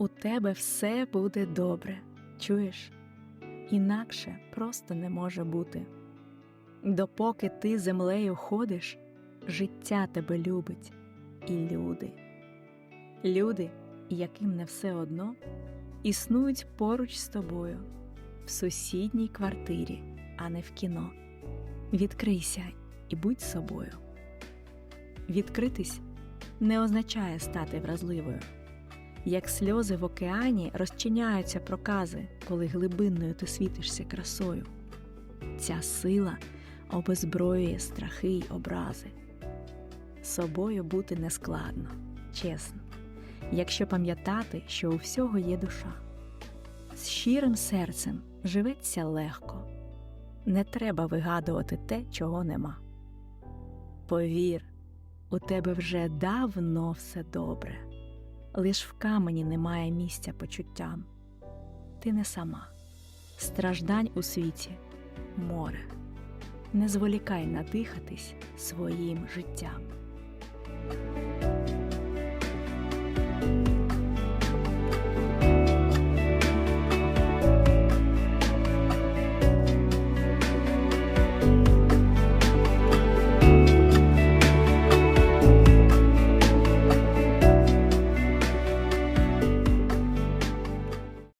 У тебе все буде добре, чуєш? Інакше просто не може бути. Допоки ти землею ходиш, життя тебе любить і люди. Люди, яким не все одно, існують поруч з тобою, в сусідній квартирі, а не в кіно. Відкрийся і будь собою. Відкритись не означає стати вразливою. Як сльози в океані розчиняються прокази, коли глибинною ти світишся красою. Ця сила обезброює страхи й образи. Собою бути нескладно, чесно, якщо пам'ятати, що у всього є душа. З щирим серцем живеться легко, не треба вигадувати те, чого нема. Повір, у тебе вже давно все добре, лиш в камені немає місця почуттям. Ти не сама, страждань у світі море. Не зволікай надихатись своїм життям.